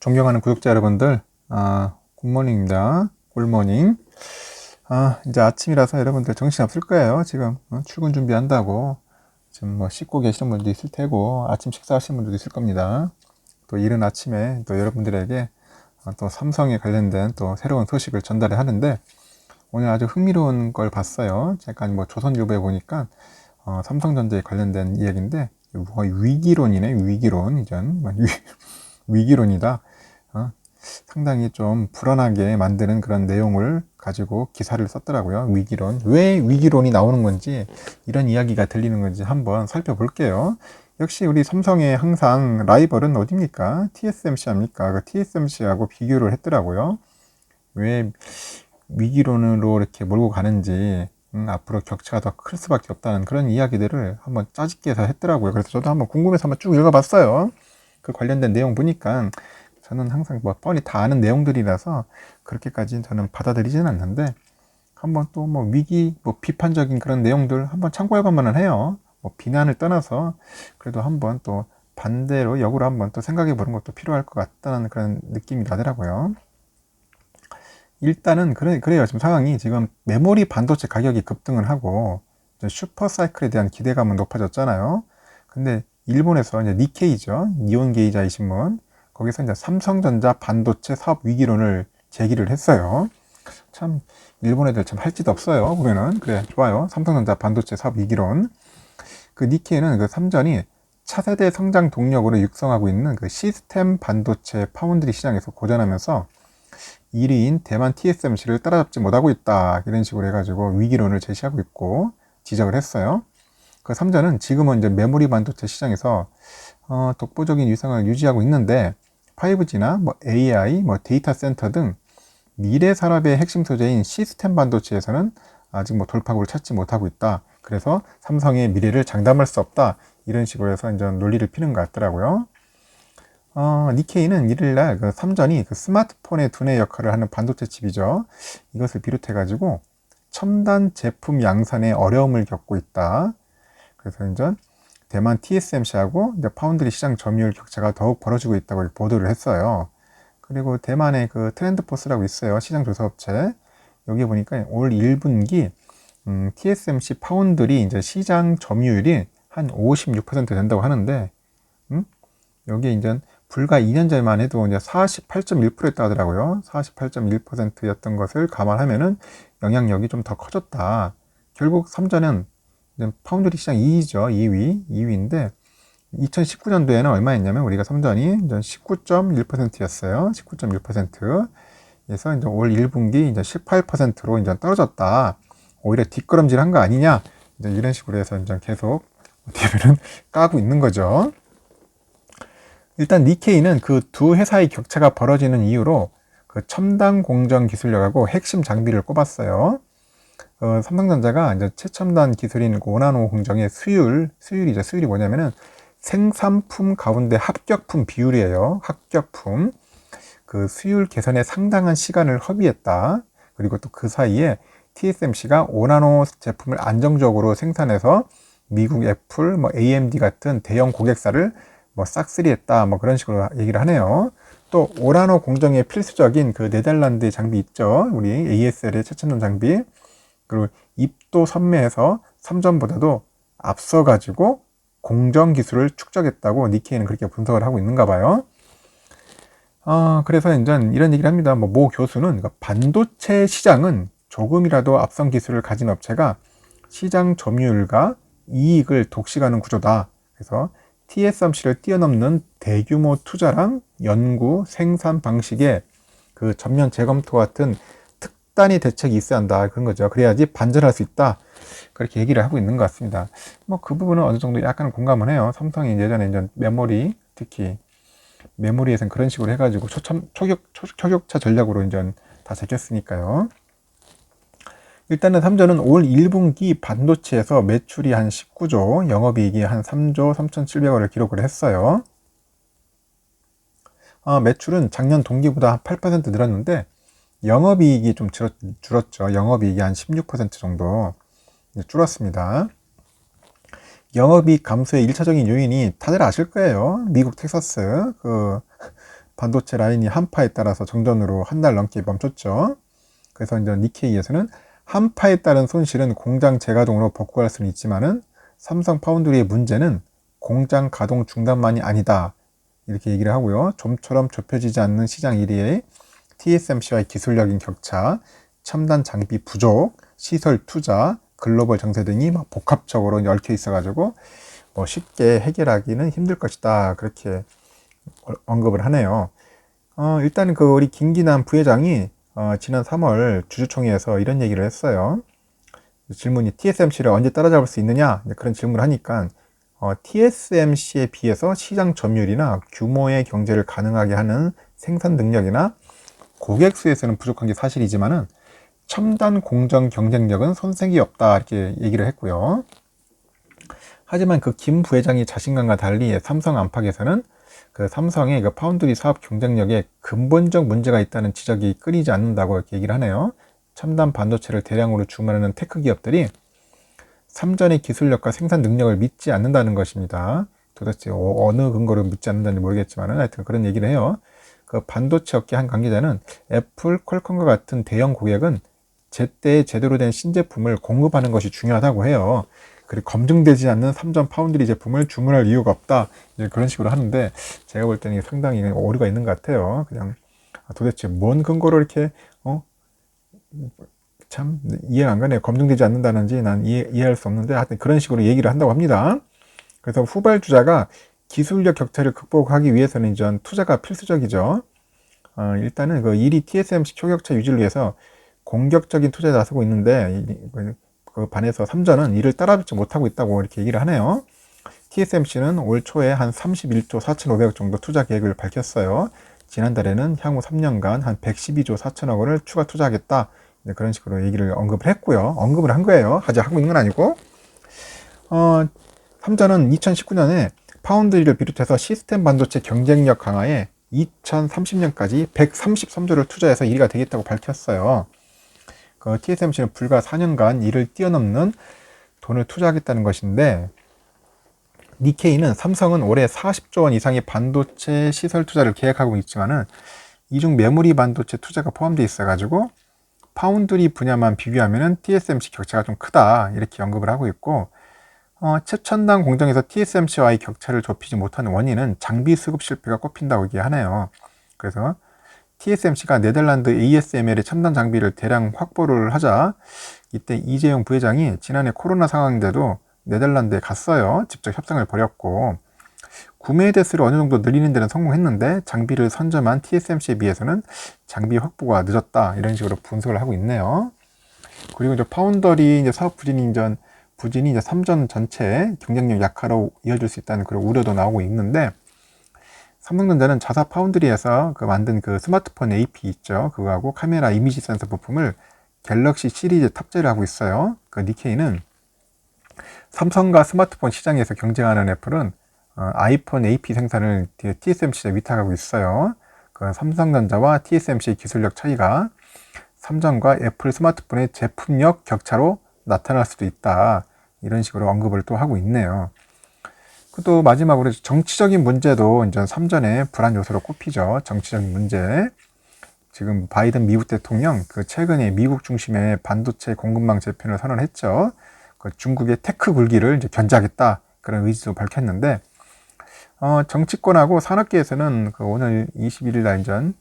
존경하는 구독자 여러분들, 아, 굿모닝입니다. 굿모닝. 아, 이제 아침이라서 여러분들 정신 없을 거예요. 지금 어, 출근 준비한다고. 지금 뭐 씻고 계시는 분도 있을 테고, 아침 식사하시는 분들도 있을 겁니다. 또 이른 아침에 또 여러분들에게 어, 또 삼성에 관련된 또 새로운 소식을 전달을 하는데, 오늘 아주 흥미로운 걸 봤어요. 잠깐 뭐 조선일보에 보니까, 어, 삼성전자에 관련된 이야기인데, 뭐 위기론이네, 위기론, 이전. 뭐 위, 위기론이다. 어, 상당히 좀 불안하게 만드는 그런 내용을 가지고 기사를 썼더라고요. 위기론. 왜 위기론이 나오는 건지, 이런 이야기가 들리는 건지 한번 살펴볼게요. 역시 우리 삼성의 항상 라이벌은 어딥니까? TSMC 합니까? 그 TSMC하고 비교를 했더라고요. 왜 위기론으로 이렇게 몰고 가는지, 음, 앞으로 격차가 더 클 수밖에 없다는 그런 이야기들을 한번 짜집게 해서 했더라고요. 그래서 저도 한번 궁금해서 한번 쭉 읽어봤어요. 그 관련된 내용 보니까 저는 항상 뭐 뻔히 다 아는 내용들이라서 그렇게까지 저는 받아들이지는 않는데 한번 또 뭐 위기 뭐 비판적인 그런 내용들 한번 참고해 보면은 해요. 뭐 비난을 떠나서 그래도 한번 또 반대로 역으로 한번 또 생각해 보는 것도 필요할 것 같다는 그런 느낌이 나더라고요. 일단은 그래, 그래요. 지금 상황이 지금 메모리 반도체 가격이 급등을 하고 슈퍼 사이클에 대한 기대감은 높아졌잖아요. 근데 일본에서 이제 니케이죠. 니온 게이자이 신문. 거기서 이제 삼성전자 반도체 사업 위기론을 제기를 했어요. 참, 일본 애들 참 할 짓 없어요. 보면은. 그래, 좋아요. 삼성전자 반도체 사업 위기론. 그 니케이는 그 삼전이 차세대 성장 동력으로 육성하고 있는 그 시스템 반도체 파운드리 시장에서 고전하면서 1위인 대만 TSMC를 따라잡지 못하고 있다. 이런 식으로 해가지고 위기론을 제시하고 있고 지적을 했어요. 그 3자는 지금은 이제 메모리 반도체 시장에서 어, 독보적인 위상을 유지하고 있는데 5G나 뭐 AI, 뭐 데이터 센터 등 미래 산업의 핵심 소재인 시스템 반도체에서는 아직 뭐 돌파구를 찾지 못하고 있다. 그래서 삼성의 미래를 장담할 수 없다. 이런 식으로 해서 이제 논리를 피는 것 같더라고요. 어, 니케이는 일요일날 그 삼전이 그 스마트폰의 두뇌 역할을 하는 반도체 칩이죠. 이것을 비롯해가지고 첨단 제품 양산에 어려움을 겪고 있다. 그래서 이제 대만 TSMC하고 이제 파운드리 시장 점유율 격차가 더욱 벌어지고 있다고 보도를 했어요. 그리고 대만의 그 트렌드포스라고 있어요. 시장 조사 업체. 여기 보니까 올 1분기 음, TSMC 파운드리 이제 시장 점유율이 한 56% 된다고 하는데, 음? 여기 이제 불과 2년 전만 해도 이제 48.1%였다 하더라고요. 48.1%였던 것을 감안하면은 영향력이 좀 더 커졌다. 결국 3전은 파운드리 시장 2위죠. 2위. 2위인데 2019년도에는 얼마였냐면 우리가 3전이 19.1%였어요. 19.1%. 그래서 이제 올 1분기 이제 18%로 이제 떨어졌다. 오히려 뒷걸음질 한 거 아니냐. 이제 이런 식으로 해서 이제 계속 어떻게 까고 있는 거죠. 일단 니케이는 그 두 회사의 격차가 벌어지는 이유로 그 첨단 공정 기술력하고 핵심 장비를 꼽았어요. 어, 삼성전자가 이제 최첨단 기술인 오나노 공정의 수율, 수율이죠. 수율이 뭐냐면은 생산품 가운데 합격품 비율이에요. 합격품. 그 수율 개선에 상당한 시간을 허비했다. 그리고 또 그 사이에 TSMC가 오나노 제품을 안정적으로 생산해서 미국 애플, 뭐 AMD 같은 대형 고객사를 뭐 싹쓸이했다. 뭐 그런 식으로 얘기를 하네요. 또 오라노 공정의 필수적인 그 네덜란드 장비 있죠. 우리 ASL의 최첨단 장비. 그리고 입도 선매에서 3전보다도 앞서가지고 공정 기술을 축적했다고 니케이는 그렇게 분석을 하고 있는가 봐요. 어, 그래서 이제 이런 얘기를 합니다. 뭐, 모 교수는 그러니까 반도체 시장은 조금이라도 앞선 기술을 가진 업체가 시장 점유율과 이익을 독식하는 구조다. 그래서 TSMC를 뛰어넘는 대규모 투자랑 연구, 생산 방식의 그 전면 재검토 같은 특 단의 대책이 있어야 한다. 그런 거죠. 그래야지 반전할 수 있다. 그렇게 얘기를 하고 있는 것 같습니다. 뭐 그 부분은 어느 정도 약간 공감을 해요. 삼성이 예전에 이제 메모리, 특히 메모리에서는 그런 식으로 해가지고 초참, 초격, 초격차 전략으로 이제 다 제꼈으니까요. 일단은 삼전은 올 1분기 반도체에서 매출이 한 19조, 영업이익이 한 3조 3,700억을 기록을 했어요. 어, 매출은 작년 동기보다 8% 늘었는데 영업이익이 좀 줄었, 줄었 죠. 영업이익이 한 16% 정도 줄었습니다. 영업이익 감소의 1차적인 요인이 다들 아실 거예요. 미국 텍사스 그 반도체 라인이 한파에 따라서 정전으로 한 달 넘게 멈췄죠. 그래서 이제 니케이에서는 한파에 따른 손실은 공장 재가동으로 복구할 수는 있지만은 삼성 파운드리의 문제는 공장 가동 중단만이 아니다. 이렇게 얘기를 하고요. 좀처럼 좁혀지지 않는 시장 1위의 TSMC와의 기술력인 격차, 첨단 장비 부족, 시설 투자, 글로벌 정세 등이 막 복합적으로 얽혀 있어가지고 뭐 쉽게 해결하기는 힘들 것이다. 그렇게 언급을 하네요. 어, 일단 그 우리 김기남 부회장이 어, 지난 3월 주주총회에서 이런 얘기를 했어요. 질문이 TSMC를 언제 따라잡을 수 있느냐 그런 질문을 하니까 어, TSMC에 비해서 시장 점유율이나 규모의 경제를 가능하게 하는 생산 능력이나 고객 수에서는 부족한 게 사실이지만은 첨단 공정 경쟁력은 손색이 없다 이렇게 얘기를 했고요. 하지만 그 김 부회장이 자신감과 달리 삼성 안팎에서는 그 삼성의 그 파운드리 사업 경쟁력에 근본적 문제가 있다는 지적이 끊이지 않는다고 이렇게 얘기를 하네요. 첨단 반도체를 대량으로 주문하는 테크 기업들이 삼전의 기술력과 생산 능력을 믿지 않는다는 것입니다. 도대체 어, 어느 근거로 믿지 않는다는지 모르겠지만 하여튼 그런 얘기를 해요. 그 반도체 업계 한 관계자는 애플, 퀄컴과 같은 대형 고객은 제때 제대로 된 신제품을 공급하는 것이 중요하다고 해요. 그리고 검증되지 않는 3전 파운드리 제품을 주문할 이유가 없다. 이제 그런 식으로 하는데 제가 볼 때는 상당히 오류가 있는 것 같아요. 그냥 도대체 뭔 근거로 이렇게 어? 참 이해가 안 가네요. 검증되지 않는다는지 난 이해, 이해할 수 없는데 하여튼 그런 식으로 얘기를 한다고 합니다. 그래서 후발주자가 기술력 격차를 극복하기 위해서는 이제 투자가 필수적이죠. 어, 일단은 그 1위 TSMC 초격차 유지를 위해서 공격적인 투자에 나서고 있는데 그 반에서 3전은 이를 따라잡지 못하고 있다고 이렇게 얘기를 하네요. TSMC는 올 초에 한 31조 4,500억 정도 투자 계획을 밝혔어요. 지난달에는 향후 3년간 한 112조 4천억 원을 추가 투자하겠다. 그런 식으로 얘기를 언급을 했고요. 언급을 한 거예요. 하지 하고 있는 건 아니고. 어, 3전은 2019년에 파운드리를 비롯해서 시스템 반도체 경쟁력 강화에 2030년까지 133조를 투자해서 1위가 되겠다고 밝혔어요. 그 TSMC는 불과 4년간 이를 뛰어넘는 돈을 투자하겠다는 것인데 니케이는 삼성은 올해 40조 원 이상의 반도체 시설 투자를 계획하고 있지만은 이중 메모리 반도체 투자가 포함되어 있어 가지고 파운드리 분야만 비교하면은 TSMC 격차가 좀 크다 이렇게 언급을 하고 있고 어, 최첨단 공정에서 TSMC와의 격차를 좁히지 못하는 원인은 장비 수급 실패가 꼽힌다고 얘기하네요. 그래서 TSMC가 네덜란드 ASML의 첨단 장비를 대량 확보를 하자 이때 이재용 부회장이 지난해 코로나 상황인데도 네덜란드에 갔어요. 직접 협상을 벌였고 구매 대수를 어느 정도 늘리는 데는 성공했는데 장비를 선점한 TSMC에 비해서는 장비 확보가 늦었다 이런 식으로 분석을 하고 있네요. 그리고 이제 파운더리 이제 사업 부진이 이제 부진이 이제 3전 전체 경쟁력 약화로 이어질 수 있다는 그런 우려도 나오고 있는데 삼성전자는 자사 파운드리에서 그 만든 그 스마트폰 AP 있죠. 그거하고 카메라 이미지 센서 부품을 갤럭시 시리즈 탑재를 하고 있어요. 그 니케이는 삼성과 스마트폰 시장에서 경쟁하는 애플은 어, 아이폰 AP 생산을 TSMC에 위탁하고 있어요. 그 삼성전자와 TSMC의 기술력 차이가 삼성과 애플 스마트폰의 제품력 격차로 나타날 수도 있다. 이런 식으로 언급을 또 하고 있네요. 또 마지막으로 정치적인 문제도 이제 3전의 불안 요소로 꼽히죠. 정치적인 문제. 지금 바이든 미국 대통령 그 최근에 미국 중심의 반도체 공급망 재편을 선언했죠. 그 중국의 테크 굴기를 이제 견제하겠다 그런 의지도 밝혔는데 어, 정치권하고 산업계에서는 그 오늘 21일 날 전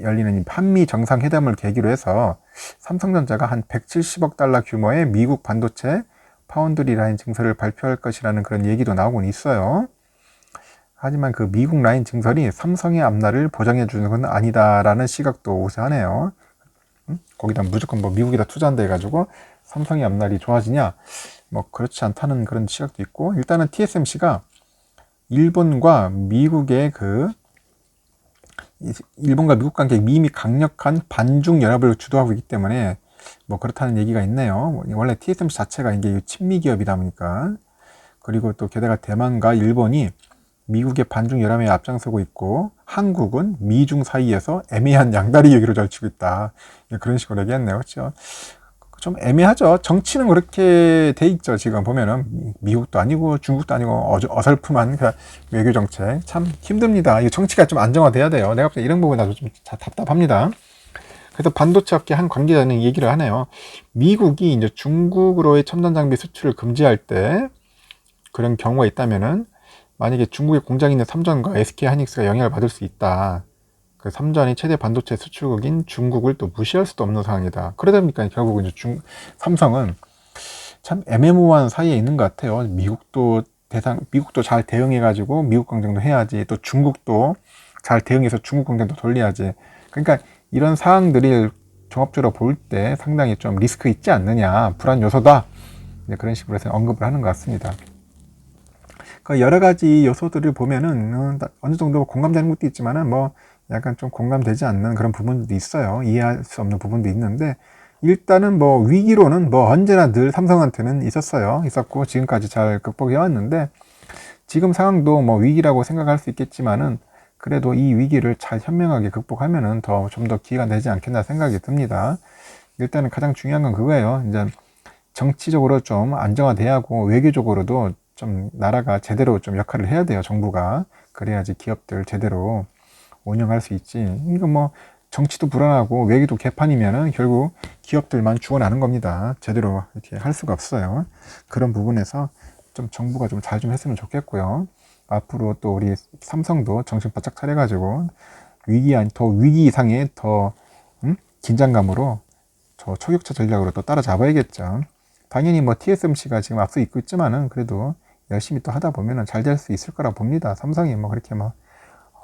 열리는 한미 정상회담을 계기로 해서 삼성전자가 한 170억 달러 규모의 미국 반도체 파운드리 라인 증설을 발표할 것이라는 그런 얘기도 나오곤 있어요. 하지만 그 미국 라인 증설이 삼성의 앞날을 보장해 주는 건 아니다라는 시각도 우세하네요. 음? 거기다 무조건 뭐 미국에다 투자한다 해가지고 삼성의 앞날이 좋아지냐? 뭐 그렇지 않다는 그런 시각도 있고 일단은 TSMC가 일본과 미국의 그 일본과 미국 관계 미미 강력한 반중 연합을 주도하고 있기 때문에 뭐 그렇다는 얘기가 있네요. 원래 TSMC 자체가 이게 친미 기업이다 보니까 그리고 또 게다가 대만과 일본이 미국의 반중 열람에 앞장서고 있고 한국은 미중 사이에서 애매한 양다리 얘기로 절치고 있다. 그런 식으로 얘기했네요. 그렇죠? 좀 애매하죠. 정치는 그렇게 돼 있죠. 지금 보면은 미국도 아니고 중국도 아니고 어설프만 그 외교 정책 참 힘듭니다. 이 정치가 좀 안정화돼야 돼요. 내가 이런 부분 나도 좀 자- 답답합니다. 그래서 반도체 업계 한 관계자는 얘기를 하네요. 미국이 이제 중국으로의 첨단 장비 수출을 금지할 때 그런 경우가 있다면은 만약에 중국에 공장이 있는 삼전과 SK 하이닉스가 영향을 받을 수 있다. 그 삼전이 최대 반도체 수출국인 중국을 또 무시할 수도 없는 상황이다. 그러다 보니까 결국 이제 중 삼성은 참 애매모호한 사이에 있는 것 같아요. 미국도 대상 미국도 잘 대응해 가지고 미국 공장도 해야지. 또 중국도 잘 대응해서 중국 공장도 돌려야지. 그러니까 이런 사항들이 종합적으로 볼 때 상당히 좀 리스크 있지 않느냐, 불안 요소다. 그런 식으로 해서 언급을 하는 것 같습니다. 그 여러 가지 요소들을 보면은 어느 정도 공감되는 것도 있지만은 뭐 약간 좀 공감되지 않는 그런 부분도 있어요. 이해할 수 없는 부분도 있는데 일단은 뭐 위기로는 뭐 언제나 늘 삼성한테는 있었어요. 있었고 지금까지 잘 극복해 왔는데 지금 상황도 뭐 위기라고 생각할 수 있겠지만은 그래도 이 위기를 잘 현명하게 극복하면은 더 좀 더 기회가 되지 않겠나 생각이 듭니다. 일단은 가장 중요한 건 그거예요. 이제 정치적으로 좀 안정화돼야 하고 외교적으로도 좀 나라가 제대로 좀 역할을 해야 돼요. 정부가 그래야지 기업들 제대로 운영할 수 있지. 이거 뭐 정치도 불안하고 외교도 개판이면은 결국 기업들만 죽어나는 겁니다. 제대로 이렇게 할 수가 없어요. 그런 부분에서 좀 정부가 좀잘좀 했으면 좋겠고요. 앞으로 또 우리 삼성도 정신 바짝 차려가지고 위기 아니 더 위기 이상의 더 음? 긴장감으로 저 초격차 전략으로 또 따라잡아야겠죠. 당연히 뭐 TSMC가 지금 앞서 있고 있지만은 그래도 열심히 또 하다 보면은 잘 될 수 있을 거라 봅니다. 삼성이 뭐 그렇게 막 어,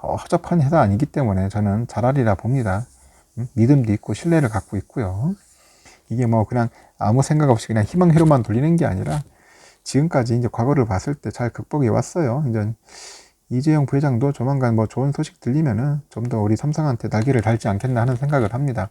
허접한 회사 아니기 때문에 저는 잘하리라 봅니다. 음, 믿음도 있고 신뢰를 갖고 있고요. 이게 뭐 그냥 아무 생각 없이 그냥 희망 회로만 돌리는 게 아니라 지금까지 이제 과거를 봤을 때 잘 극복해 왔어요. 이제 이재용 부회장도 조만간 뭐 좋은 소식 들리면은 좀 더 우리 삼성한테 날개를 달지 않겠나 하는 생각을 합니다.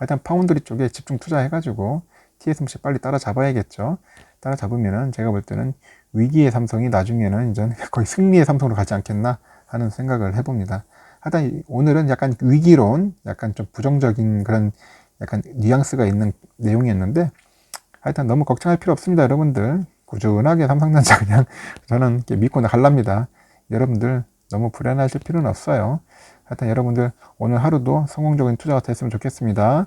일단 파운드리 쪽에 집중 투자해가지고 TSMC 빨리 따라잡아야겠죠. 따라잡으면은 제가 볼 때는 위기의 삼성이 나중에는 이제 거의 승리의 삼성으로 가지 않겠나 하는 생각을 해봅니다. 하여튼 오늘은 약간 위기론, 약간 좀 부정적인 그런 약간 뉘앙스가 있는 내용이었는데 하여튼 너무 걱정할 필요 없습니다, 여러분들. 꾸준하게 삼성전자 그냥 저는 믿고 나갈랍니다. 여러분들 너무 불안하실 필요는 없어요. 하여튼 여러분들 오늘 하루도 성공적인 투자가 됐으면 좋겠습니다.